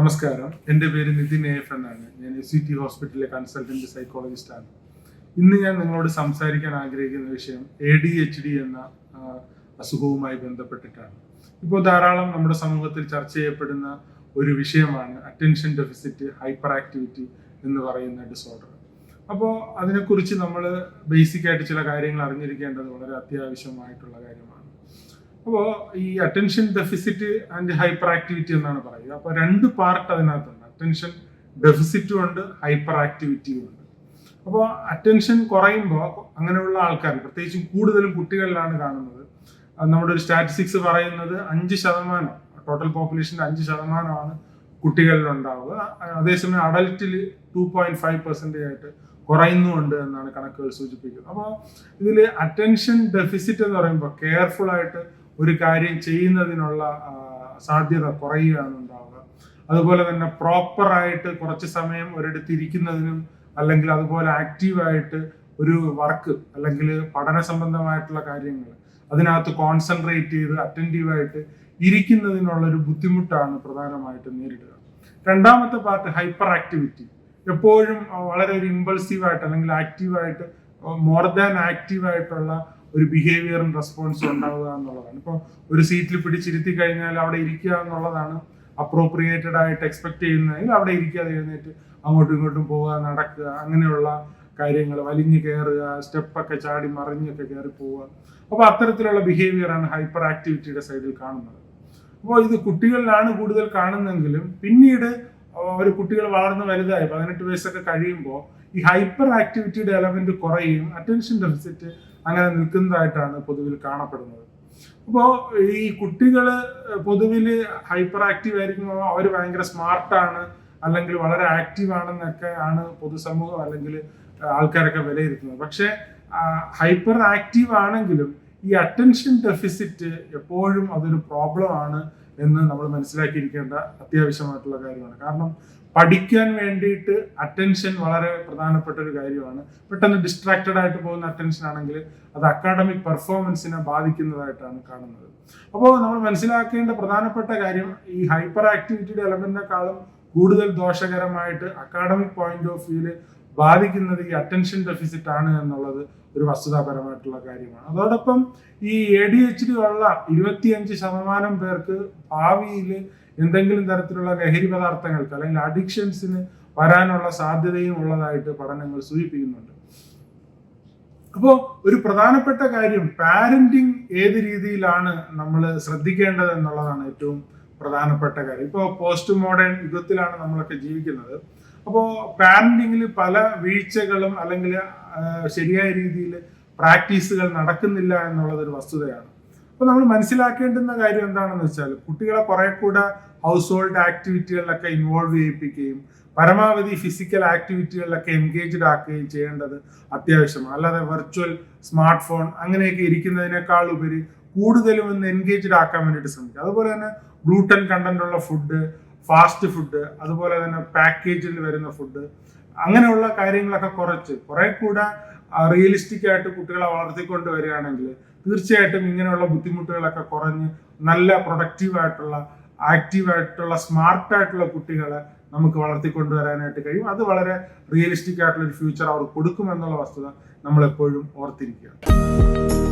നമസ്കാരം. എന്റെ പേര് നിതിൻ എഫ്. എന്നാണ്. ഞാൻ എസ് സി ടി ഹോസ്പിറ്റലിലെ കൺസൾട്ടന്റ് സൈക്കോളജിസ്റ്റ് ആണ് ഇന്ന് ഞാൻ നിങ്ങളോട് സംസാരിക്കാൻ ആഗ്രഹിക്കുന്ന വിഷയം എ ഡി എച്ച് ഡി എന്ന അസുഖവുമായി ബന്ധപ്പെട്ടിട്ടാണ്. ഇപ്പോൾ ധാരാളം നമ്മുടെ സമൂഹത്തിൽ ചർച്ച ചെയ്യപ്പെടുന്ന ഒരു വിഷയമാണ് അറ്റൻഷൻ ഡെഫിസിറ്റ് ഹൈപ്പർ ആക്ടിവിറ്റി എന്ന് പറയുന്ന ഡിസോർഡർ അപ്പോൾ അതിനെക്കുറിച്ച് നമ്മൾ ബേസിക് ആയിട്ട് ചില കാര്യങ്ങൾ അറിഞ്ഞിരിക്കേണ്ടത് വളരെ അത്യാവശ്യമായിട്ടുള്ള കാര്യമാണ്. അപ്പോൾ ഈ attention deficit and hyperactivity എന്നാണ് പറയുന്നത്. അപ്പോൾ രണ്ട് പാർട്ട് അതിനകത്തുണ്ട്. അറ്റൻഷൻ ഡെഫിസിറ്റും ഉണ്ട് ഹൈപ്പർ ആക്ടിവിറ്റിയും ഉണ്ട്. അപ്പോൾ അറ്റൻഷൻ കുറയുമ്പോൾ അങ്ങനെയുള്ള ആൾക്കാർ പ്രത്യേകിച്ചും കൂടുതലും കുട്ടികളിലാണ് കാണുന്നത്. നമ്മുടെ ഒരു സ്റ്റാറ്റിസ്റ്റിക്സ് പറയുന്നത് അഞ്ച് ശതമാനം ടോട്ടൽ പോപ്പുലേഷന്റെ അഞ്ച് ശതമാനമാണ് കുട്ടികളിൽ ഉണ്ടാവുക അതേസമയം അഡൽറ്റിൽ ടു പോയിന്റ് ഫൈവ് പെർസെന്റേജ് ആയിട്ട് കുറയുന്നുണ്ട് എന്നാണ് കണക്കുകൾ സൂചിപ്പിക്കുന്നത്. അപ്പോൾ ഇതിൽ അറ്റൻഷൻ ഡെഫിസിറ്റ് എന്ന് പറയുമ്പോൾ കെയർഫുൾ ആയിട്ട് ഒരു കാര്യം ചെയ്യുന്നതിനുള്ള സാധ്യത കുറയുകയാണ് ഉണ്ടാവുക അതുപോലെ തന്നെ പ്രോപ്പറായിട്ട് കുറച്ച് സമയം ഒരിടത്ത് ഇരിക്കുന്നതിനും അല്ലെങ്കിൽ അതുപോലെ ആക്റ്റീവായിട്ട് ഒരു വർക്ക് അല്ലെങ്കിൽ പഠന സംബന്ധമായിട്ടുള്ള കാര്യങ്ങൾ അതിനകത്ത് കോൺസെൻട്രേറ്റ് ചെയ്ത് അറ്റന്റീവായിട്ട് ഇരിക്കുന്നതിനുള്ള ഒരു ബുദ്ധിമുട്ടാണ് പ്രധാനമായിട്ടും നേരിടുക. രണ്ടാമത്തെ പാർട്ട് ഹൈപ്പർ ആക്ടിവിറ്റി എപ്പോഴും വളരെ ഒരു ഇമ്പൾസീവായിട്ട് അല്ലെങ്കിൽ ആക്റ്റീവായിട്ട് മോർ ദാൻ ആക്റ്റീവ് ആയിട്ടുള്ള ഒരു ബിഹേവിയറും റെസ്പോൺസും ഉണ്ടാവുക എന്നുള്ളതാണ്. ഇപ്പോൾ ഒരു സീറ്റിൽ പിടിച്ചിരുത്തി കഴിഞ്ഞാൽ അവിടെ ഇരിക്കുക എന്നുള്ളതാണ് അപ്രോപ്രിയേറ്റഡ് ആയിട്ട് എക്സ്പെക്ട് ചെയ്യുന്നതെങ്കിൽ അവിടെ ഇരിക്കാതെ എഴുന്നേറ്റ് അങ്ങോട്ടും ഇങ്ങോട്ടും പോവുക നടക്കുക അങ്ങനെയുള്ള കാര്യങ്ങൾ വലിഞ്ഞു കയറുക സ്റ്റെപ്പൊക്കെ ചാടി മറിഞ്ഞൊക്കെ കയറി പോവുക. അപ്പോൾ അത്തരത്തിലുള്ള ബിഹേവിയറാണ് ഹൈപ്പർ ആക്ടിവിറ്റിയുടെ സൈഡിൽ കാണുന്നത്. അപ്പോൾ ഇത് കുട്ടികളിലാണ് കൂടുതൽ കാണുന്നെങ്കിലും പിന്നീട് ഒരു കുട്ടികൾ വളർന്ന് വലുതായി പതിനെട്ട് വയസ്സൊക്കെ കഴിയുമ്പോൾ ഈ ഹൈപ്പർ ആക്ടിവിറ്റിയുടെ എലമെന്റ് കുറയും അറ്റൻഷൻ ഡെഫിസിറ്റ് അങ്ങനെ നിൽക്കുന്നതായിട്ടാണ് പൊതുവിൽ കാണപ്പെടുന്നത്. അപ്പോൾ ഈ കുട്ടികൾ പൊതുവിൽ ഹൈപ്പർ ആക്റ്റീവ് ആയിരിക്കുമ്പോൾ അവർ ഭയങ്കര സ്മാർട്ടാണ് അല്ലെങ്കിൽ വളരെ ആക്റ്റീവ് ആണെന്നൊക്കെ ആണ് പൊതുസമൂഹം അല്ലെങ്കിൽ ആൾക്കാരൊക്കെ വിലയിരുത്തുന്നത്. പക്ഷേ ഹൈപ്പർ ആക്റ്റീവ് ആണെങ്കിലും ഈ അറ്റൻഷൻ ഡെഫിസിറ്റ് എപ്പോഴും അതൊരു പ്രോബ്ലം ആണ് എന്ന് നമ്മൾ മനസ്സിലാക്കിയിരിക്കേണ്ട അത്യാവശ്യമായിട്ടുള്ള കാര്യമാണ്. കാരണം പഠിക്കാൻ വേണ്ടിയിട്ട് അറ്റൻഷൻ വളരെ പ്രധാനപ്പെട്ട ഒരു കാര്യമാണ്. പെട്ടെന്ന് ഡിസ്ട്രാക്റ്റഡ് ആയിട്ട് പോകുന്ന അറ്റൻഷൻ ആണെങ്കിൽ അത് അക്കാഡമിക് പെർഫോമൻസിനെ ബാധിക്കുന്നതായിട്ടാണ് കാണുന്നത്. അപ്പോൾ നമ്മൾ മനസ്സിലാക്കേണ്ട പ്രധാനപ്പെട്ട കാര്യം ഈ ഹൈപ്പർ ആക്ടിവിറ്റിയുടെ എലമെന്റിനെക്കാളും കൂടുതൽ ദോഷകരമായിട്ട് അക്കാഡമിക് പോയിന്റ് ഓഫ് വ്യൂവിൽ ബാധിക്കുന്നത് ഈ അറ്റൻഷൻ ഡെഫിസിറ്റ് ആണ് എന്നുള്ളത് ഒരു വസ്തുതാപരമായിട്ടുള്ള കാര്യമാണ്. അതോടൊപ്പം ഈ എ ഡി എച്ച് ഡി ഉള്ള ഇരുപത്തിയഞ്ച് ശതമാനം പേർക്ക് ഭാവിയിൽ എന്തെങ്കിലും തരത്തിലുള്ള ലഹരി പദാർത്ഥങ്ങൾക്ക് അല്ലെങ്കിൽ അഡിക്ഷൻസിന് വരാനുള്ള സാധ്യതയും ഉള്ളതായിട്ട് പഠനങ്ങൾ സൂചിപ്പിക്കുന്നുണ്ട്. അപ്പോൾ ഒരു പ്രധാനപ്പെട്ട കാര്യം പാരന്റിങ് ഏത് രീതിയിലാണ് നമ്മൾ ശ്രദ്ധിക്കേണ്ടത് എന്നുള്ളതാണ് ഏറ്റവും പ്രധാനപ്പെട്ട കാര്യം. ഇപ്പോൾ പോസ്റ്റ് മോഡേൺ യുഗത്തിലാണ് നമ്മളൊക്കെ ജീവിക്കുന്നത്. അപ്പോൾ പാരന്റിങ്ങിൽ പല വീഴ്ചകളും അല്ലെങ്കിൽ ശരിയായ രീതിയിൽ പ്രാക്ടീസുകൾ നടക്കുന്നില്ല എന്നുള്ളത് ഒരു വസ്തുതയാണ്. അപ്പോൾ നമ്മൾ മനസ്സിലാക്കേണ്ടുന്ന കാര്യം എന്താണെന്ന് വെച്ചാൽ കുട്ടികളെ കുറെ കൂടെ ഹൗസ് ഹോൾഡ് ആക്ടിവിറ്റികളിലൊക്കെ ഇൻവോൾവ് ചെയ്യിപ്പിക്കുകയും പരമാവധി ഫിസിക്കൽ ആക്ടിവിറ്റികളിലൊക്കെ എൻഗേജ്ഡ് ആക്കുകയും ചെയ്യേണ്ടത് അത്യാവശ്യമാണ്. അല്ലാതെ വെർച്വൽ സ്മാർട്ട് ഫോൺ അങ്ങനെയൊക്കെ ഇരിക്കുന്നതിനേക്കാൾ ഉപരി കൂടുതലും ഒന്ന് എൻഗേജ്ഡ് ആക്കാൻ വേണ്ടിയിട്ട് ശ്രമിക്കുക. അതുപോലെ തന്നെ ഗ്ലൂട്ടൻ കണ്ടന്റ് ഉള്ള ഫുഡ് ഫാസ്റ്റ് ഫുഡ് അതുപോലെ തന്നെ പാക്കേജിൽ വരുന്ന ഫുഡ് അങ്ങനെയുള്ള കാര്യങ്ങളൊക്കെ കുറച്ച്. കുറെ കൂടെ റിയലിസ്റ്റിക് ആയിട്ട് കുട്ടികളെ വളർത്തിക്കൊണ്ട് വരികയാണെങ്കിൽ തീർച്ചയായിട്ടും ഇങ്ങനെയുള്ള ബുദ്ധിമുട്ടുകളൊക്കെ കുറഞ്ഞ് നല്ല പ്രൊഡക്റ്റീവ് ആയിട്ടുള്ള ആക്റ്റീവ് ആയിട്ടുള്ള സ്മാർട്ട് ആയിട്ടുള്ള കുട്ടികളെ നമുക്ക് വളർത്തിക്കൊണ്ടുവരാനായിട്ട് കഴിയും. അത് വളരെ റിയലിസ്റ്റിക് ആയിട്ടുള്ള ഒരു ഫ്യൂച്ചർ അവർ കൊടുക്കുമെന്നുള്ള വസ്തുത നമ്മൾ എപ്പോഴും ഓർത്തിരിക്കുക